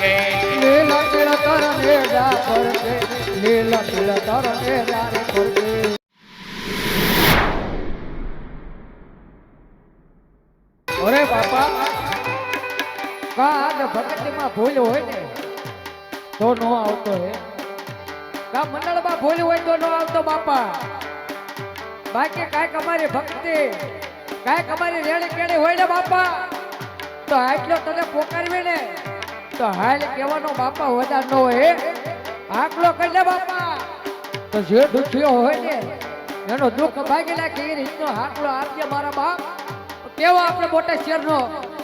ફરકે લીલા તિળ તર ને જા ફરકે લીલા તિળ તર ને જા ફરકે અરે બાપા, કાદ ભક્તિમાં ભૂલ હોય ને તો નો આવતો હે. કા મંડળમાં ભૂલ હોય તો નો આવતો બાપા. બાકી કાંઈક અમારી ભક્તિ, કાંઈક અમારી રેણી કેણી હોય ને બાપા. તો આટલો તને પોકારવી ને તો હાલ કહેવાનો બાપા વધાર નો હે. આટલો કરજે બાપા. તો જે દુખ્યો હોય ને, એનો દુઃખ ભાગી નાખે એ રીતનો હાકલો આપજે મારા બાપ. કેવો આપણે મોટા શહેરનો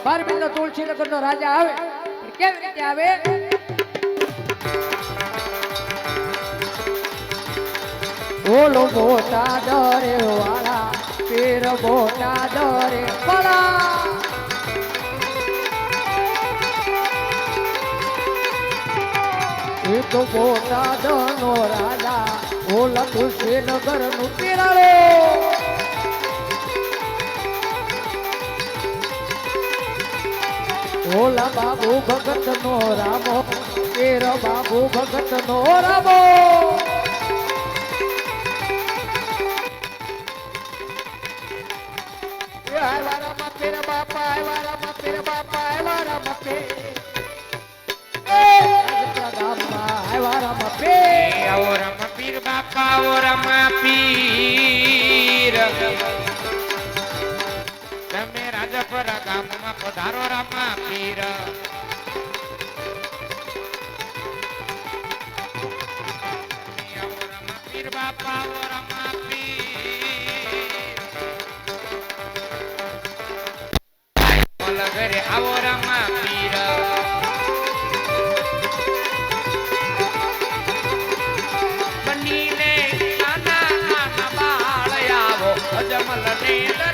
બારબીનો તુલસીનગરનો રાજા આવે? કેવી રીતે આવે? બોલો મોટા દરે વાળા પીર મોટા દરે વાળા એ તો મોટા દનો રાજા, ઓલા તુલસીનગરનું પીરાળો. ઓલા બાબુ ભગત નો રામો, કેર બાબુ ભગત નો રામો પીર બાપા બાપા ઘરે આવો રમા પીર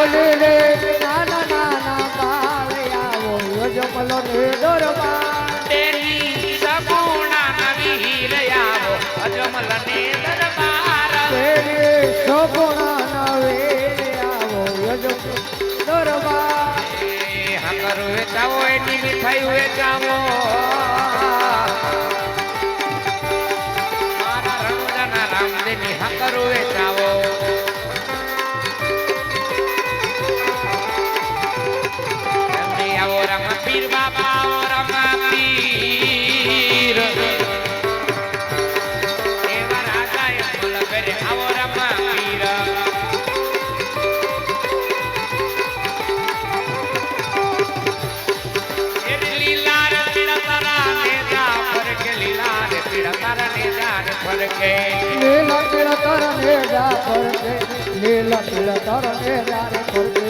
બોલી રે. નાના નાના બાળ આવો. અજમલ ને દરબાર. તેરી સગુણા નવીર આવો. અજમલ ને દરબાર. તેરી સગુણા નવે આવો. અજમલ દરબાર. એ હકર વેચાવો એની મીઠાઈ વેચાવો મારા રણુજાના રામદેવની હકર વેચાવો રમા પીર બાપા આવો રમા પીર. એવા રાજા એમ લગરે આવો રમા પીર. એરી લીલા રે તારા ને જા ફરકે લીલા રે પીળા તારા ને જા રે ફરકે લીલા પીળા તર ને જા ફરકે. લીલા પીળા તર ને જા રે ફરકે